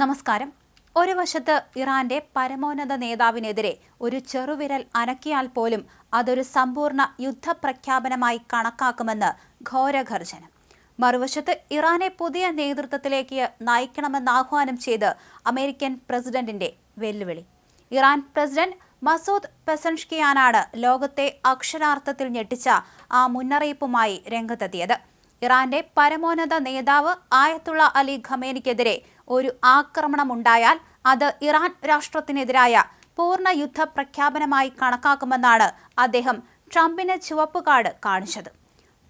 നമസ്കാരം. ഒരു വശത്ത് ഇറാന്റെ പരമോന്നത നേതാവിനെതിരെ ഒരു ചെറുവിരൽ അനക്കിയാൽ പോലും അതൊരു സമ്പൂർണ യുദ്ധപ്രഖ്യാപനമായി കണക്കാക്കുമെന്ന് ഘോരഘർജനം മറുവശത്ത് ഇറാനെ പുതിയ നേതൃത്വത്തിലേക്ക് നയിക്കണമെന്ന് ആഹ്വാനം ചെയ്ത് അമേരിക്കൻ പ്രസിഡന്റിന്റെ വെല്ലുവിളി. ഇറാൻ പ്രസിഡന്റ് മസൂദ് പെസൻഷ്കിയാനാണ് ലോകത്തെ അക്ഷരാർത്ഥത്തിൽ ഞെട്ടിച്ച ആ മുന്നറിയിപ്പുമായി രംഗത്തെത്തിയത്. ഇറാന്റെ പരമോന്നത നേതാവ് ആയത്തുള്ള അലി ഖമേനിക്കെതിരെ ഒരു ആക്രമണമുണ്ടായാൽ അത് ഇറാൻ രാഷ്ട്രത്തിനെതിരായ പൂർണ യുദ്ധ പ്രഖ്യാപനമായി കണക്കാക്കുമെന്നാണ് അദ്ദേഹം ട്രംപിന് ചുവപ്പ് കാർഡ് കാണിച്ചത്.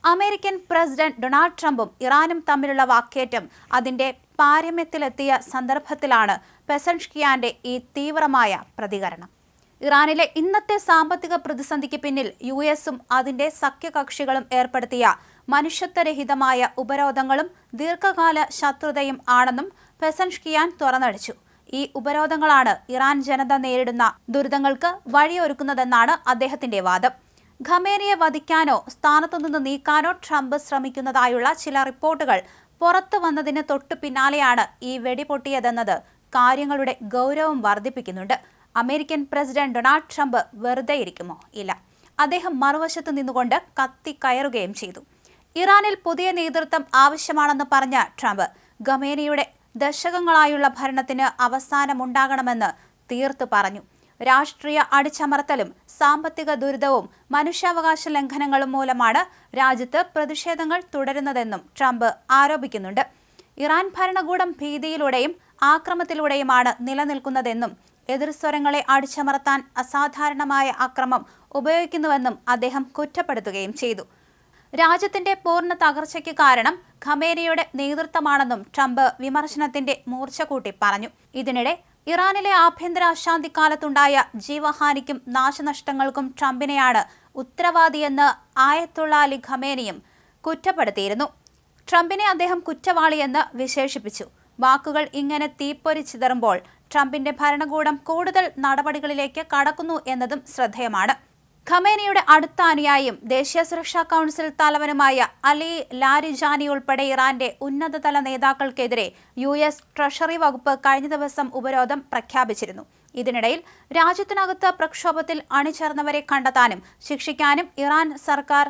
അമേരിക്കൻ പ്രസിഡന്റ് ഡൊണാൾഡ് ട്രംപും ഇറാനും തമ്മിലുള്ള വാക്കേറ്റം അതിന്റെ പാരമ്യത്തിലെത്തിയ സന്ദർഭത്തിലാണ് പെസൻഷ്കിയാന്റെ ഈ തീവ്രമായ പ്രതികരണം. ഇറാനിലെ ഇന്നത്തെ സാമ്പത്തിക പ്രതിസന്ധിക്ക് പിന്നിൽ യു എസും അതിന്റെ സഖ്യകക്ഷികളും ഏർപ്പെടുത്തിയ മനുഷ്യത്വരഹിതമായ ഉപരോധങ്ങളും ദീർഘകാല ശത്രുതയും ആണെന്നും പെസൻഷ്കിയാൻ തുറന്നടിച്ചു. ഈ ഉപരോധങ്ങളാണ് ഇറാൻ ജനത നേരിടുന്ന ദുരിതങ്ങൾക്ക് വഴിയൊരുക്കുന്നതെന്നാണ് അദ്ദേഹത്തിന്റെ വാദം. ഖമേനിയെ വധിക്കാനോ സ്ഥാനത്തുനിന്ന് നീക്കാനോ ട്രംപ് ശ്രമിക്കുന്നതായുള്ള ചില റിപ്പോർട്ടുകൾ പുറത്തു വന്നതിന് തൊട്ടു പിന്നാലെയാണ് ഈ വെടിപൊട്ടിയതെന്നത് കാര്യങ്ങളുടെ ഗൗരവം വർദ്ധിപ്പിക്കുന്നുണ്ട്. അമേരിക്കൻ പ്രസിഡന്റ് ഡൊണാൾഡ് ട്രംപ് വെറുതെ ഇരിക്കുമോ ഇല്ല. അദ്ദേഹം മറുവശത്ത് നിന്നുകൊണ്ട് കത്തി കയറുകയും ചെയ്തു. ഇറാനിൽ പുതിയ നേതൃത്വം ആവശ്യമാണെന്ന് പറഞ്ഞ ട്രംപ് ഖമേനിയുടെ ദശകങ്ങളായുള്ള ഭരണത്തിന് അവസാനമുണ്ടാകണമെന്ന് തീർത്തു പറഞ്ഞു. രാഷ്ട്രീയ അടിച്ചമർത്തലും സാമ്പത്തിക ദുരിതവും മനുഷ്യാവകാശ ലംഘനങ്ങളും മൂലമാണ് രാജ്യത്ത് പ്രതിഷേധങ്ങൾ തുടരുന്നതെന്നും ട്രംപ് ആരോപിക്കുന്നുണ്ട്. ഇറാൻ ഭരണകൂടം ഭീതിയിലൂടെയും ആക്രമത്തിലൂടെയുമാണ് നിലനിൽക്കുന്നതെന്നും എതിർസ്വരങ്ങളെ അടിച്ചമർത്താൻ അസാധാരണമായ അക്രമം ഉപയോഗിക്കുന്നുവെന്നും അദ്ദേഹം കുറ്റപ്പെടുത്തുകയും ചെയ്തു. രാജ്യത്തിന്റെ പൂർണ തകർച്ചയ്ക്ക് കാരണം ഖമേനയുടെ നേതൃത്വമാണെന്നും ട്രംപ് വിമർശനത്തിന്റെ മൂർച്ച കൂട്ടി പറഞ്ഞു. ഇതിനിടെ ഇറാനിലെ ആഭ്യന്തര അശാന്തിക്കാലത്തുണ്ടായ ജീവഹാനിക്കും നാശനഷ്ടങ്ങൾക്കും ട്രംപിനെയാണ് ഉത്തരവാദിയെന്ന് ആയത്തുള്ള അലി ഖമേനിയും കുറ്റപ്പെടുത്തിയിരുന്നു. ട്രംപിനെ അദ്ദേഹം കുറ്റവാളിയെന്ന് വിശേഷിപ്പിച്ചു. വാക്കുകൾ ഇങ്ങനെ തീപ്പൊരി ചിതറുമ്പോൾ ട്രംപിന്റെ ഭരണകൂടം കൂടുതൽ നടപടികളിലേക്ക് കടക്കുന്നു എന്നതും ശ്രദ്ധേയമാണ്. ഖമേനിയുടെ അടുത്ത അനുയായിയും ദേശീയ സുരക്ഷാ കൗൺസിൽ തലവനുമായ അലി ലാരിജാനി ഉൾപ്പെടെ ഇറാന്റെ ഉന്നതതല നേതാക്കൾക്കെതിരെ യു എസ് ട്രഷറി വകുപ്പ് കഴിഞ്ഞ ദിവസം ഉപരോധം പ്രഖ്യാപിച്ചിരുന്നു. ഇതിനിടയിൽ രാജ്യത്തിനകത്ത് പ്രക്ഷോഭത്തിൽ അണിചേർന്നവരെ കണ്ടെത്താനും ശിക്ഷിക്കാനും ഇറാൻ സർക്കാർ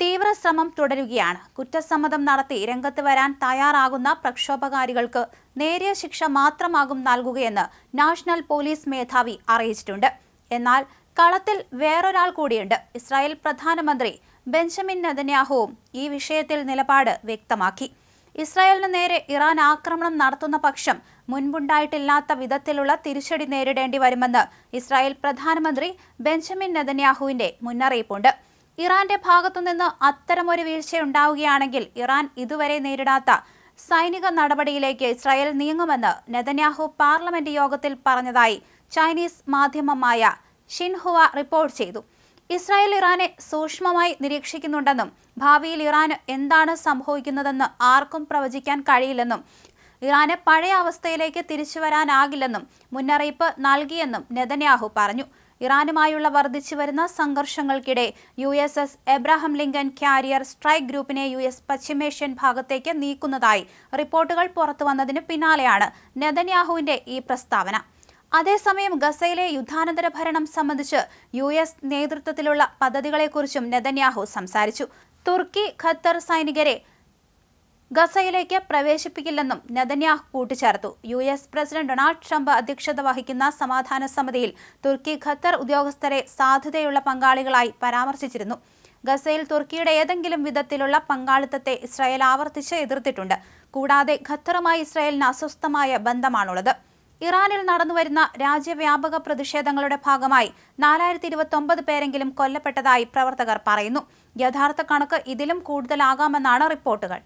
തീവ്ര ശ്രമം തുടരുകയാണ്. കുറ്റസമ്മതം നടത്തി രംഗത്ത് വരാൻ തയ്യാറാകുന്ന പ്രക്ഷോഭകാരികൾക്ക് നേരിയ ശിക്ഷ മാത്രമാകും നൽകുകയെന്ന് നാഷണൽ പോലീസ് മേധാവി അറിയിച്ചിട്ടുണ്ട്. എന്നാൽ കളത്തിൽ വേറൊരാൾ കൂടിയുണ്ട്. ഇസ്രായേൽ പ്രധാനമന്ത്രി ബെഞ്ചമിൻ നെതന്യാഹുവും ഈ വിഷയത്തിൽ നിലപാട് വ്യക്തമാക്കി. ഇസ്രായേലിന് നേരെ ഇറാൻ ആക്രമണം നടത്തുന്ന പക്ഷം മുൻപുണ്ടായിട്ടില്ലാത്ത വിധത്തിലുള്ള തിരിച്ചടി നേരിടേണ്ടി വരുമെന്ന് ഇസ്രായേൽ പ്രധാനമന്ത്രി ബെഞ്ചമിൻ നെതന്യാഹുവിന്റെ മുന്നറിയിപ്പുണ്ട്. ഇറാന്റെ ഭാഗത്തുനിന്ന് അത്തരമൊരു വീഴ്ചയുണ്ടാവുകയാണെങ്കിൽ ഇറാൻ ഇതുവരെ നേരിടാത്ത സൈനിക നടപടിയിലേക്ക് ഇസ്രായേൽ നീങ്ങുമെന്ന് നെതന്യാഹു പാർലമെന്റ് യോഗത്തിൽ പറഞ്ഞതായി ചൈനീസ് മാധ്യമമായ ഷിൻഹുവ റിപ്പോർട്ട് ചെയ്തു. ഇസ്രായേൽ ഇറാനെ സൂക്ഷ്മമായി നിരീക്ഷിക്കുന്നുണ്ടെന്നും ഭാവിയിൽ ഇറാന് എന്താണ് സംഭവിക്കുന്നതെന്ന് ആർക്കും പ്രവചിക്കാൻ കഴിയില്ലെന്നും ഇറാന് പഴയ അവസ്ഥയിലേക്ക് തിരിച്ചു വരാനാകില്ലെന്നും മുന്നറിയിപ്പ് നൽകിയെന്നും നെതന്യാഹു പറഞ്ഞു. ഇറാനുമായുള്ള വർദ്ധിച്ചു വരുന്ന സംഘർഷങ്ങൾക്കിടെ U S S Abraham Lincoln carrier strike ഗ്രൂപ്പിനെ യു എസ് പശ്ചിമേഷ്യൻ ഭാഗത്തേക്ക് നീക്കുന്നതായി റിപ്പോർട്ടുകൾ പുറത്തു വന്നതിന് പിന്നാലെയാണ് നെതന്യാഹുവിന്റെ ഈ പ്രസ്താവന. അതേസമയം ഗസയിലെ യുദ്ധാനന്തര ഭരണം സംബന്ധിച്ച് യു എസ് നേതൃത്വത്തിലുള്ള പദ്ധതികളെക്കുറിച്ചും നെതന്യാഹു സംസാരിച്ചു. തുർക്കി ഖത്തർ സൈനികരെ ഗസയിലേക്ക് പ്രവേശിപ്പിക്കില്ലെന്നും നെതന്യാഹു കൂട്ടിച്ചേർത്തു. U S president Donald Trump അധ്യക്ഷത വഹിക്കുന്ന സമാധാന സമിതിയിൽ തുർക്കി ഖത്തർ ഉദ്യോഗസ്ഥരെ സാധ്യതയുള്ള പങ്കാളികളായി പരാമർശിച്ചിരുന്നു. ഗസയിൽ തുർക്കിയുടെ ഏതെങ്കിലും വിധത്തിലുള്ള പങ്കാളിത്തത്തെ ഇസ്രായേൽ ആവർത്തിച്ച് എതിർത്തിട്ടുണ്ട്. കൂടാതെ ഖത്തറുമായി ഇസ്രായേലിന് അസ്വസ്ഥമായ ബന്ധമാണുള്ളത്. ഇറാനിൽ നടന്നുവരുന്ന രാജ്യവ്യാപക പ്രതിഷേധങ്ങളുടെ ഭാഗമായി നാലായിരത്തി ഇരുപത്തി പേരെങ്കിലും കൊല്ലപ്പെട്ടതായി പ്രവർത്തകർ പറയുന്നു. യഥാർത്ഥ കണക്ക് ഇതിലും കൂടുതലാകാമെന്നാണ് റിപ്പോർട്ടുകൾ.